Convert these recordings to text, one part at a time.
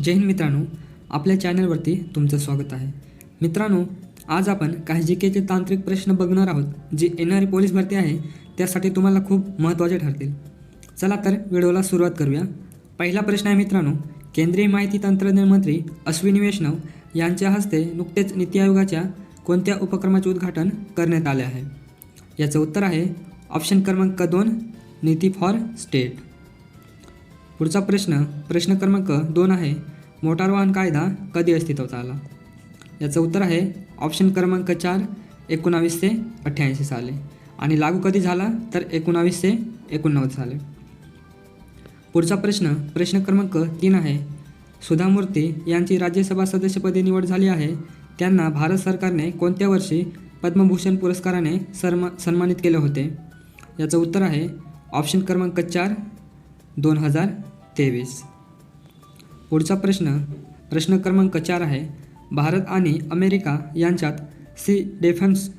जय हिंद मित्रांनो आपल्या चॅनलवरती तुमचं स्वागत आहे. मित्रांनो आज आपण काही जी केचे तांत्रिक प्रश्न बघणार आहोत जी येणारी पोलीस भरती आहे त्यासाठी तुम्हाला खूप महत्त्वाचे ठरतील. चला तर व्हिडिओला सुरुवात करूया. पहिला प्रश्न आहे मित्रांनो केंद्रीय माहिती तंत्रज्ञान मंत्री अश्विनी वैष्णव यांच्या हस्ते नुकतेच नीती आयोगाच्या कोणत्या उपक्रमाचे उद्घाटन करण्यात आले आहे? याचं उत्तर आहे ऑप्शन क्रमांक दोन नीती फॉर स्टेट. पुढचा प्रश्न प्रश्न क्रमांक दोन आहे मोटार वाहन कायदा कधी अस्तित्वात आला? याचं उत्तर आहे ऑप्शन क्रमांक चार एकोणावीसशे अठ्ठ्याऐंशी साली. आणि लागू कधी झाला? तर एकोणावीसशे एकोणनव्वद साली. पुढचा प्रश्न प्रश्न क्रमांक तीन आहे सुधा मूर्ती यांची राज्यसभा सदस्यपदी निवड झाली आहे. त्यांना भारत सरकारने कोणत्या वर्षी पद्मभूषण पुरस्काराने सन्मा सन्मानित केले होते? याचं उत्तर आहे ऑप्शन क्रमांक चार दोन हजार तेवीस. पुढचा प्रश्न प्रश्न क्रमांक चार आहे. भारत आणि अमेरिका यांच्यात सी डेफन्स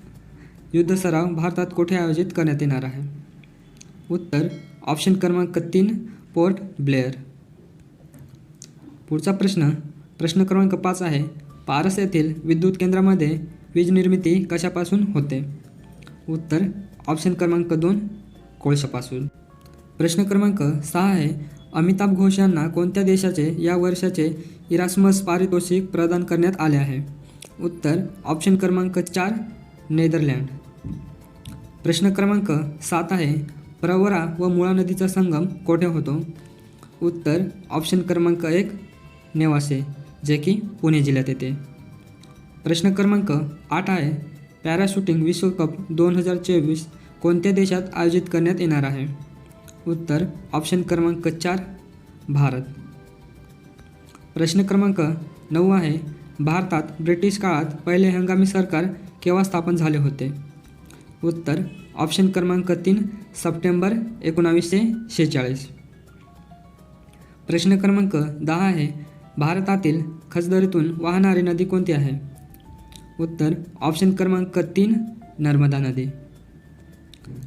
युद्ध सराव भारतात कुठे आयोजित करण्यात येणार आहे? उत्तर ऑप्शन क्रमांक तीन पोर्ट ब्लेअर. पुढचा प्रश्न प्रश्न क्रमांक पाच आहे. पारस येथील विद्युत केंद्रामध्ये वीज निर्मिती कशापासून होते? उत्तर ऑप्शन क्रमांक दोन कोळशापासून. प्रश्न क्रमांक सहा आहे. अमिताभ घोष यांना कोणत्या देशाचे या वर्षाचे इरास्मस पारितोषिक प्रदान करण्यात आले आहे? उत्तर ऑप्शन क्रमांक चार नेदरलँड. प्रश्न क्रमांक सात आहे प्रवरा व मुळा नदीचा संगम कोठे होतो? उत्तर ऑप्शन क्रमांक एक नेवासे जे की पुणे जिल्ह्यात येते. प्रश्न क्रमांक आठ आहे पॅराशूटिंग विश्वकप दोन हजार चोवीस कोणत्या देशात आयोजित करण्यात येणार आहे? उत्तर ऑप्शन क्रमांक चार भारत. प्रश्न क्रमांक नऊ आहे भारतात ब्रिटिश काळात पहिले हंगामी सरकार केव्हा स्थापन झाले होते? उत्तर ऑप्शन क्रमांक तीन सप्टेंबर एकोणावीसशे शेहेचाळीस. प्रश्न क्रमांक दहा आहे भारतातील खचदरीतून वाहणारी नदी कोणती आहे? उत्तर ऑप्शन क्रमांक तीन नर्मदा नदी.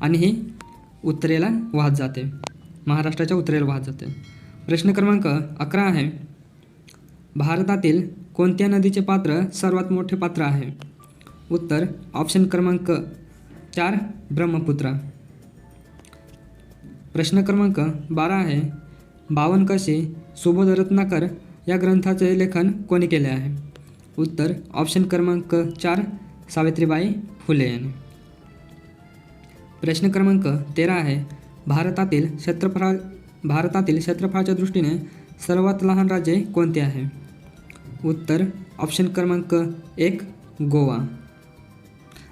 आणि ही उत्तरेला वाहत जाते. महाराष्ट्राच्या उत्तरेला वाहत जाते. प्रश्न क्रमांक अकरा आहे. भारतातील कोणत्या नदीचे पात्र सर्वात मोठे पात्र आहे? उत्तर ऑप्शन क्रमांक चार ब्रह्मपुत्रा. प्रश्न क्रमांक बारा आहे. बावनकशी सुबोध रत्नाकर या ग्रंथाचे लेखन कोणी केले आहे? उत्तर ऑप्शन क्रमांक चार सावित्रीबाई फुले यांनी. प्रश्न क्रमांक तेरा आहे. भारतातील क्षेत्रफळा भारतातील क्षेत्रफळाच्या दृष्टीने सर्वात लहान राज्य कोणते आहे? उत्तर ऑप्शन क्रमांक एक गोवा.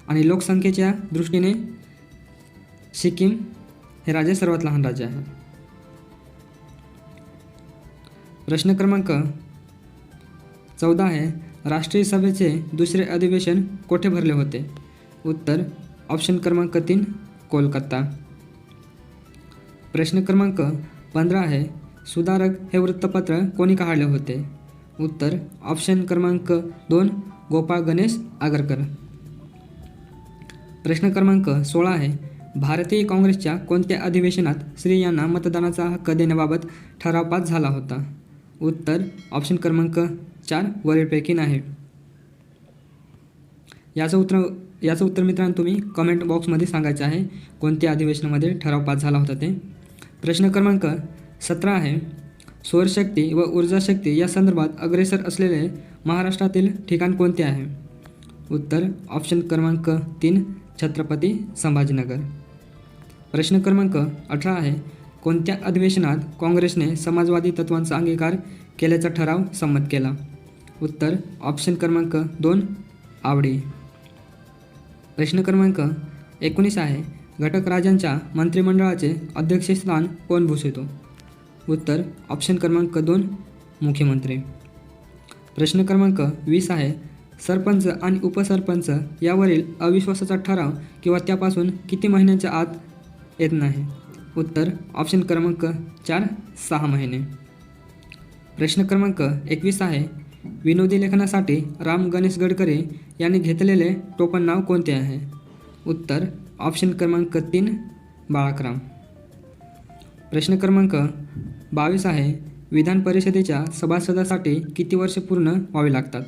आणि लोकसंख्येच्या दृष्टीने सिक्कीम हे राज्य सर्वात लहान राज्य आहे. प्रश्न क्रमांक चौदा आहे. राष्ट्रीय सभेचे दुसरे अधिवेशन कोठे भरले होते? उत्तर ऑप्शन क्रमांक तीन कोलकाता. प्रश्न क्रमांक पंधरा आहे सुधारक हे वृत्तपत्र कोणी काढले होते? उत्तर ऑप्शन क्रमांक दोन गोपाळ गणेश आगरकर. प्रश्न क्रमांक सोळा आहे भारतीय काँग्रेसच्या कोणत्या अधिवेशनात स्त्रियांना मतदानाचा हक्क देण्याबाबत ठराव पास झाला होता? उत्तर ऑप्शन क्रमांक चार वरीलपैकी नाही. याचं उत्तर याचं उत्तर मित्रांनो तुम्ही कमेंट बॉक्समध्ये सांगायचं आहे. कोणत्या अधिवेशनामध्ये ठराव पास झाला होता ते? प्रश्न क्रमांक सतरा आहे. सौरशक्ती व ऊर्जाशक्ती या संदर्भात अग्रेसर असलेले महाराष्ट्रातील ठिकाण कोणते आहे? उत्तर ऑप्शन क्रमांक तीन छत्रपती संभाजीनगर. प्रश्न क्रमांक अठरा आहे. कोणत्या अधिवेशनात काँग्रेसने समाजवादी तत्वांचा अंगीकार केल्याचा ठराव संमत केला? उत्तर ऑप्शन क्रमांक दोन आवडी. प्रश्न क्रमांक एकोणीस आहे. घटक राजांच्या मंत्रिमंडळाचे अध्यक्षस्थान कोण भूषवितो? उत्तर ऑप्शन क्रमांक दोन मुख्यमंत्री. प्रश्न क्रमांक वीस आहे. सरपंच आणि उपसरपंच यावरील अविश्वासाचा ठराव किंवा त्यापासून किती महिन्यांच्या आत येत नाही? उत्तर ऑप्शन क्रमांक चार सहा महिने. प्रश्न क्रमांक एकवीस आहे. विनोदी लेखनासाठी राम गणेश गडकरी यांनी घेतलेले टोपण नाव कोणते आहे? उत्तर ऑप्शन क्रमांक तीन बाळाकराम. प्रश्न क्रमांक बावीस आहे. विधान परिषदेच्या सभासदासाठी किती वर्ष पूर्ण व्हावी लागतात?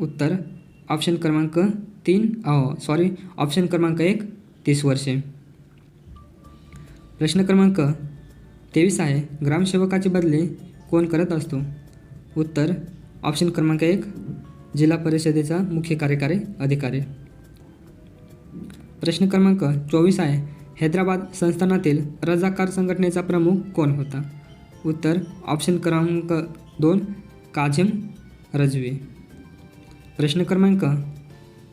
उत्तर ऑप्शन क्रमांक तीन अहो सॉरी ऑप्शन क्रमांक एक तीस वर्षे. प्रश्न क्रमांक तेवीस आहे. ग्रामसेवकाची बदली कोण करत असतो? उत्तर ऑप्शन क्रमांक एक जिल्हा परिषदेचा मुख्य कार्यकारी अधिकारी. प्रश्न क्रमांक चोवीस आहे हैदराबाद संस्थानातील रजाकार संघटनेचा प्रमुख कोण होता? उत्तर ऑप्शन क्रमांक दोन काझिम रजवी. प्रश्न क्रमांक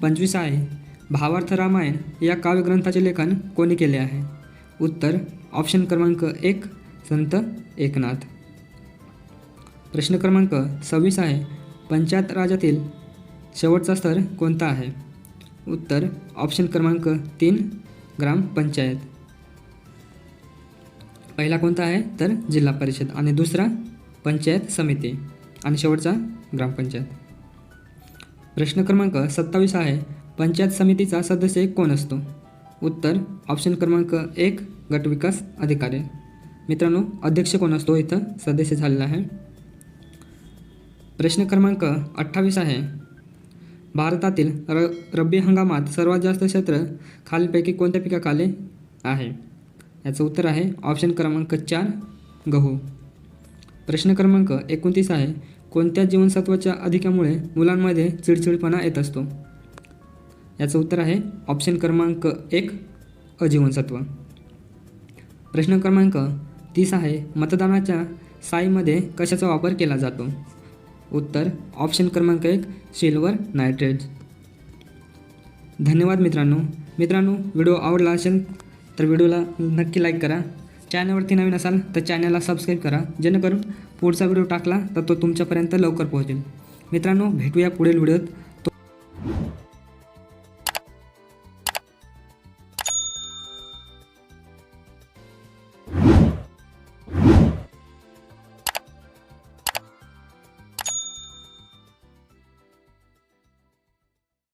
पंचवीस आहे भावार्थ रामायण या काव्यग्रंथाचे लेखन कोणी केले आहे? उत्तर ऑप्शन क्रमांक एक संत एकनाथ. प्रश्न क्रमांक सव्वीस आहे. पंचायत राजातील शेवटचा स्तर कोणता आहे? उत्तर ऑप्शन क्रमांक तीन ग्रामपंचायत पहिला कोणता आहे? तर जिल्हा परिषद आणि दुसरा पंचायत समिती आणि शेवटचा ग्रामपंचायत प्रश्न क्रमांक सत्तावीस आहे. पंचायत समितीचा सदस्य कोण असतो? उत्तर ऑप्शन क्रमांक एक गटविकास अधिकारी. मित्रांनो अध्यक्ष कोण असतो? इथं सदस्य झालेला आहे. प्रश्न क्रमांक अठ्ठावीस आहे. भारतातील र रब्बी हंगामात सर्वात जास्त क्षेत्र खालीलपैकी कोणत्या पिकाखाली आहे? याचं उत्तर आहे ऑप्शन क्रमांक चार गहू. प्रश्न क्रमांक एकोणतीस आहे कोणत्या जीवनसत्वाच्या अधिकामुळे मुलांमध्ये चिडचिडपणा येत असतो? याचं उत्तर आहे ऑप्शन क्रमांक एक अजीवनसत्व. प्रश्न क्रमांक तीस आहे मतदानाच्या साईमध्ये कशाचा वापर केला जातो? उत्तर ऑप्शन क्रमांक एक सिल्वर नायट्रेट धन्यवाद मित्रांनो. मित्रांनो व्हिडिओ आवडला असेल तर व्हिडिओला नक्की लाईक करा. चॅनलवरती नवीन असाल तर चॅनलला सबस्क्राईब करा. जेणेकरून पुढचा व्हिडिओ टाकला तर तो तुमच्यापर्यंत लवकर पोहोचेल. मित्रांनो भेटूया पुढील व्हिडिओत